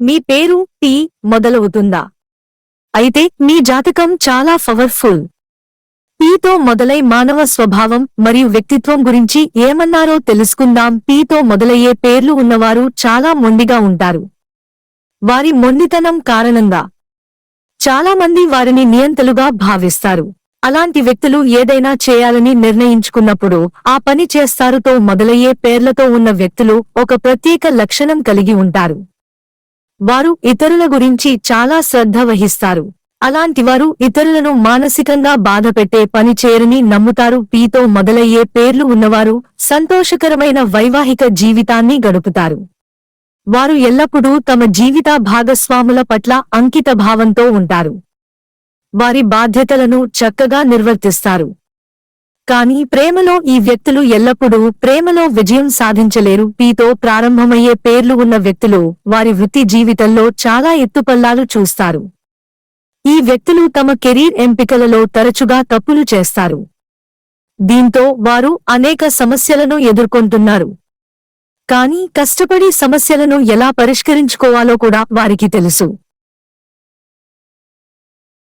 మీ పేరు టీ మొదలవుతుందా? అయితే మీ జాతకం చాలా పవర్ఫుల్. పీతో మొదలై మానవ స్వభావం మరియు వ్యక్తిత్వం గురించి ఏమన్నారో తెలుసుకుందాం. పీతో మొదలయ్యే పేర్లు ఉన్నవారు చాలా మొండిగా ఉంటారు. వారి మొండితనం కారణంగా చాలా మంది వారిని నియంతలుగా భావిస్తారు. అలాంటి వ్యక్తులు ఏదైనా చేయాలని నిర్ణయించుకున్నప్పుడు ఆ పని చేస్తారుతో మొదలయ్యే పేర్లతో ఉన్న వ్యక్తులు ఒక ప్రత్యేక లక్షణం కలిగి ఉంటారు. వారు ఇతరుల గురించి చాలా శ్రద్ధ వహిస్తారు. అలాంటివారు ఇతరులను మానసికంగా బాధపెట్టే పని చేయరని నమ్ముతారు. పీతో మొదలయ్యే పేర్లు ఉన్నవారు సంతోషకరమైన వైవాహిక జీవితాన్ని గడుపుతారు. వారు ఎల్లప్పుడూ తమ జీవిత భాగస్వాముల పట్ల అంకిత భావంతో ఉంటారు. వారి బాధ్యతలను చక్కగా నిర్వర్తిస్తారు. కానీ ప్రేమలో ఈ వ్యక్తులు ఎల్లప్పుడూ ప్రేమలో విజయం సాధించలేరు. పీతో ప్రారంభమయ్యే పేర్లు ఉన్న వ్యక్తులు వారి వృత్తి జీవితంలో చాలా ఎత్తుపల్లాలు చూస్తారు. ఈ వ్యక్తులు తమ కెరీర్ ఎంపికలలో తరచుగా తప్పులు చేస్తారు. దీంతో వారు అనేక సమస్యలను ఎదుర్కొంటున్నారు. కానీ కష్టపడి సమస్యలను ఎలా పరిష్కరించుకోవాలో కూడా వారికి తెలుసు.